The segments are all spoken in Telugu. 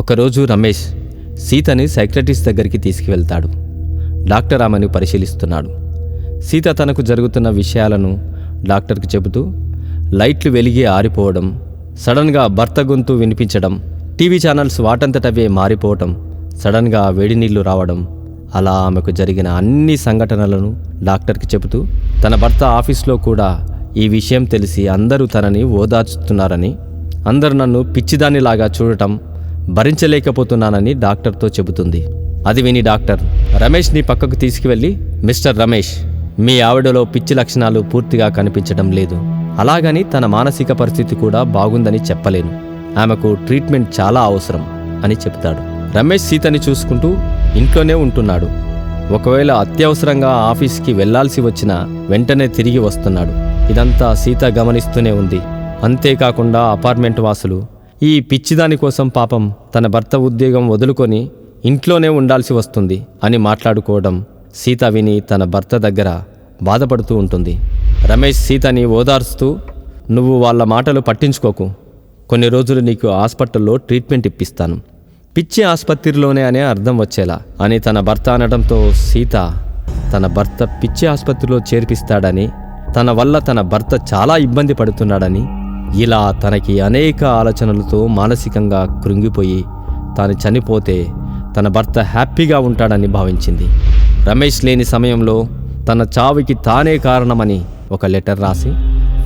ఒకరోజు రమేష్ సీతని సైక్రటిస్ట్ దగ్గరికి తీసుకువెళ్తాడు. డాక్టర్ ఆమెను పరిశీలిస్తున్నాడు. సీత తనకు జరుగుతున్న విషయాలను డాక్టర్కి చెబుతూ లైట్లు వెలిగి ఆరిపోవడం సడన్గా భర్త గొంతు వినిపించడం టీవీ ఛానల్స్ వాటంతటవే మారిపోవటం సడన్గా వేడి నీళ్ళు రావడం అలా ఆమెకు జరిగిన అన్ని సంఘటనలను డాక్టర్కి చెబుతూ తన భర్త ఆఫీస్లో కూడా ఈ విషయం తెలిసి అందరూ తనని ఓదార్చుతున్నారని అందరు నన్ను పిచ్చిదానిలాగా చూడటం భరించలేకపోతున్నానని డాక్టర్తో చెబుతుంది. అది విని డాక్టర్ రమేష్ని పక్కకు తీసుకువెళ్ళి మిస్టర్ రమేష్ మీ ఆవిడలో పిచ్చి లక్షణాలు పూర్తిగా కనిపించడం లేదు. అలాగని తన మానసిక పరిస్థితి కూడా బాగుందని చెప్పలేను. ఆమెకు ట్రీట్మెంట్ చాలా అవసరం అని చెప్తాడు రమేష్ సీతని చూసుకుంటూ ఇంట్లోనే ఉంటున్నాడు. ఒకవేళ అత్యవసరంగా ఆఫీస్కి వెళ్ళాల్సి వచ్చినా వెంటనే తిరిగి వస్తున్నాడు. ఇదంతా సీత గమనిస్తూనే ఉంది. అంతేకాకుండా అపార్ట్మెంట్ వాసులు ఈ పిచ్చిదాని కోసం పాపం తన భర్త ఉద్యోగం వదులుకొని ఇంట్లోనే ఉండాల్సి వస్తుంది అని మాట్లాడుకోవడం సీత విని తన భర్త దగ్గర బాధపడుతూ ఉంటుంది. రమేష్ సీతని ఓదార్స్తూ నువ్వు వాళ్ళ మాటలు పట్టించుకోకు. కొన్ని రోజులు నీకు హాస్పిటల్లో ట్రీట్మెంట్ ఇప్పిస్తాను. పిచ్చి ఆసుపత్రిలోనే అనే అర్థం వచ్చేలా అని తన భర్త అనడంతో సీత తన భర్త పిచ్చి ఆసుపత్రిలో చేర్పిస్తాడని తన వల్ల తన భర్త చాలా ఇబ్బంది పడుతున్నాడని ఇలా తనకి అనేక ఆలోచనలతో మానసికంగా కృంగిపోయి తాను చనిపోతే తన భర్త హ్యాపీగా ఉంటాడని భావించింది. రమేష్ లేని సమయంలో తన చావుకి తానే కారణమని ఒక లెటర్ రాసి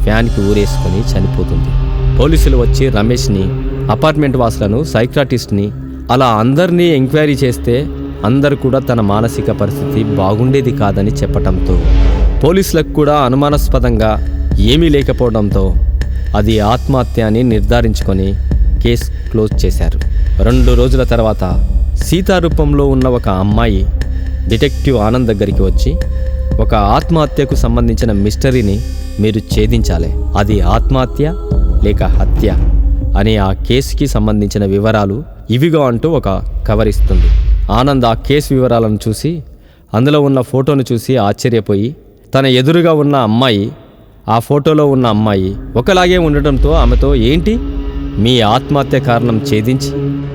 ఫ్యాన్కి ఊరేసుకొని చనిపోతుంది. పోలీసులు వచ్చి రమేష్ని అపార్ట్మెంట్ వాసులను సైక్రాటిస్ట్ని అలా అందరినీ ఎంక్వైరీ చేస్తే అందరు కూడా తన మానసిక పరిస్థితి బాగుండేది కాదని చెప్పటంతో పోలీసులకు కూడా అనుమానాస్పదంగా ఏమీ లేకపోవడంతో అది ఆత్మహత్య అని నిర్ధారించుకొని కేసు క్లోజ్ చేశారు. రెండు రోజుల తర్వాత సీతారూపంలో ఉన్న ఒక అమ్మాయి డిటెక్టివ్ ఆనంద్ దగ్గరికి వచ్చి ఒక ఆత్మహత్యకు సంబంధించిన మిస్టరీని మీరు ఛేదించాలి. అది ఆత్మహత్య లేక హత్య అని ఆ కేసుకి సంబంధించిన వివరాలు ఇవిగో అంటూ ఒక కవర్ ఇస్తుంది. ఆనంద్ ఆ కేసు వివరాలను చూసి అందులో ఉన్న ఫోటోను చూసి ఆశ్చర్యపోయి తన ఎదురుగా ఉన్న అమ్మాయి ఆ ఫోటోలో ఉన్న అమ్మాయి ఒకలాగే ఉండటంతో ఆమెతో ఏంటి? మీ ఆత్మహత్య కారణం ఛేదించి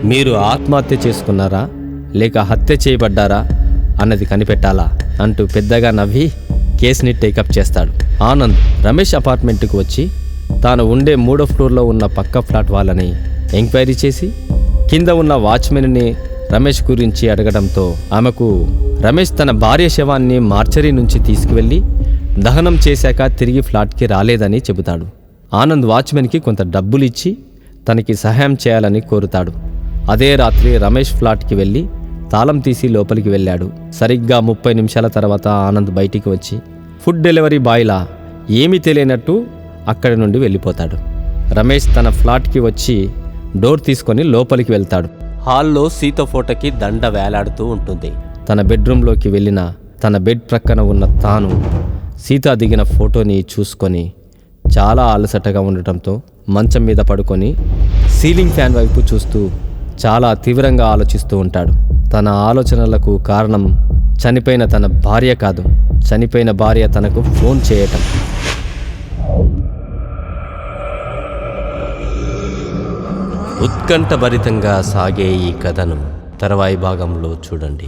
మీరు ఆత్మహత్య చేసుకున్నారా? లేక హత్య చేయబడ్డారా? అన్నది కనిపెట్టాలా? అంటూ పెద్దగా నవ్వి కేసుని టేకప్ చేస్తాడు. ఆనంద్ రమేష్ అపార్ట్మెంట్కి వచ్చి తాను ఉండే మూడో ఫ్లోర్లో ఉన్న పక్క ఫ్లాట్ వాళ్ళని ఎంక్వైరీ చేసి కింద ఉన్న వాచ్మెన్ని రమేష్ గురించి అడగడంతో ఆమెకు రమేష్ తన భార్య శవాన్ని మార్చరీ నుంచి తీసుకువెళ్ళి దహనం చేశాక తిరిగి ఫ్లాట్కి రాలేదని చెబుతాడు. ఆనంద్ వాచ్మెన్కి కొంత డబ్బులు ఇచ్చి తనకి సహాయం చేయాలని కోరుతాడు. అదే రాత్రి రమేష్ ఫ్లాట్కి వెళ్ళి తాళం తీసి లోపలికి వెళ్ళాడు. సరిగ్గా ముప్పై నిమిషాల తర్వాత ఆనంద్ బయటికి వచ్చి ఫుడ్ డెలివరీ బాయ్లా ఏమీ తెలియనట్టు అక్కడి నుండి వెళ్ళిపోతాడు రమేష్ తన ఫ్లాట్కి వచ్చి డోర్ తీసుకొని లోపలికి వెళ్తాడు. హాల్లో సీత ఫోటోకి దండ వేలాడుతూ ఉంటుంది. తన బెడ్రూమ్లోకి వెళ్ళిన తన బెడ్ ప్రక్కన ఉన్న తాను సీత దిగిన ఫోటోని చూసుకొని చాలా అలసటగా ఉండటంతో మంచం మీద పడుకొని సీలింగ్ ఫ్యాన్ వైపు చూస్తూ చాలా తీవ్రంగా ఆలోచిస్తూ ఉంటాడు. తన ఆలోచనలకు కారణం చనిపోయిన తన భార్య కాదు. చనిపోయిన భార్య తనకు ఫోన్ చేయటం. ఉత్కంఠభరితంగా సాగే ఈ కథను తర్వాయి భాగంలో చూడండి.